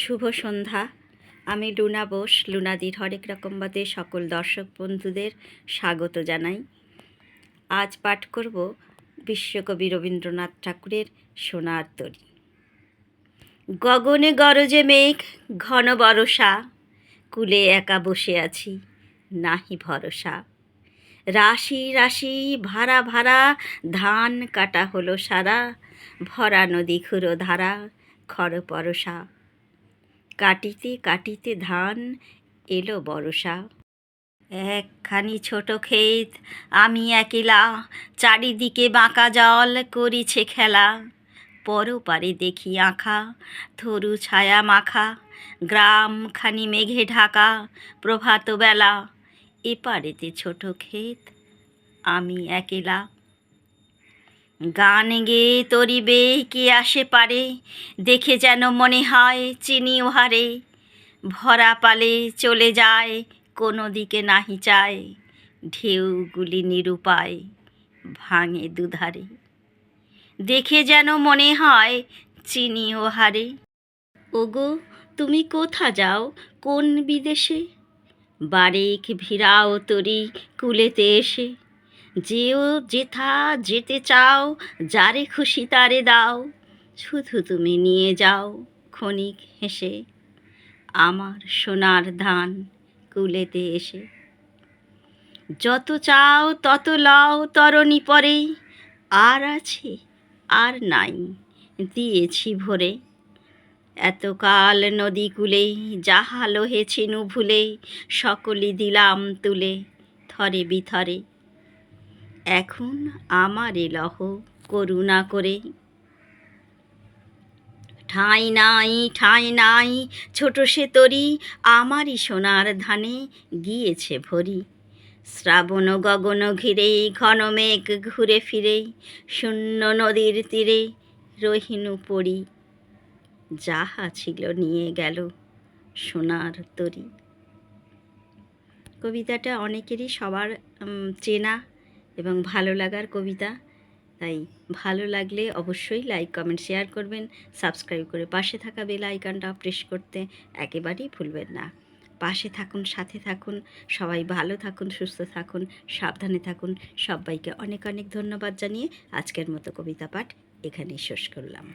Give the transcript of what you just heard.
শুভ সন্ধ্যা। আমি লুনা বোস লুনাদির হরেক রকমবাদে সকল দর্শক বন্ধুদের স্বাগত জানাই। আজ পাঠ করব বিশ্বকবি রবীন্দ্রনাথ ঠাকুরের সোনার তরী। গগনে গরজে মেঘ, ঘন বরষা, কুলে একা বসে আছি, নাহি ভরসা। রাশি রাশি ভাড়া ভাড়া ধান কাটা হলো সারা, ভরা নদী খুঁড়ো ধারা খর পরশা কাটিতে কাটিতে ধান এলো বরষা। একখানি ছোট ক্ষেত, আমি একেলা, চারিদিকে বাঁকা জল করিছে খেলা। পরপারে দেখি আঁখা, থরু ছায়া মাখা, গ্রামখানি মেঘে ঢাকা প্রভাত বেলা এপারেতে ছোট ক্ষেত, আমি একেলা। গান গেয়ে তরিবে কে আসে পারে, দেখে যেন মনে হয় চিনি ওহারে ভরা পালে চলে যায়, কোনো দিকে নাহি চায়, ঢেউগুলি নিরুপায় ভাঙে দুধারে। দেখে যেন মনে হয় চিনি ওহারে ওগো, তুমি কোথা যাও, কোন বিদেশে? বারেক ভিড়াও তরি কুলেতে এসে। যেও যেথা যেতে চাও, যারে খুশি তারে দাও। শুধু তুমি নিয়ে যাও ক্ষণিক হেসে, আমার সোনার ধান কুলেতে এসে। যত চাও তত লও তরণী পরে, আর আছে আর নাই দিয়েছি ভরে। এতকাল নদী কূলে, যাহা লোহেছিনু ভুলে সকলি দিলাম তুলে, থরে বিথরে। এখন আমারে লহ করুণা করে। ঠাঁই নাই ঠাঁই নাই, ছোট সে তরি, আমারই সোনার ধানে গিয়েছে ভরি। শ্রাবণ গগন ঘিরে, ঘন মেঘ ঘুরে ফিরে, শূন্য নদীর তীরে রহিনু পড়ি। যাহা ছিল নিয়ে গেল সোনার তরি। কবিতাটা অনেকেরই সবার চেনা। এবং ভালো লাগার কবিতা। তাই ভালো লাগলে অবশ্যই লাইক, কমেন্ট, শেয়ার করবেন। সাবস্ক্রাইব করে পাশে থাকা বেল আইকনটা প্রেস করতে একেবারেই ভুলবেন না। পাশে থাকুন, সাথে থাকুন, সবাই ভালো থাকুন, সুস্থ থাকুন, সাবধানে থাকুন। সবাইকে অনেক অনেক ধন্যবাদ জানিয়ে আজকের মতো কবিতা পাঠ এখানেই শেষ করলাম।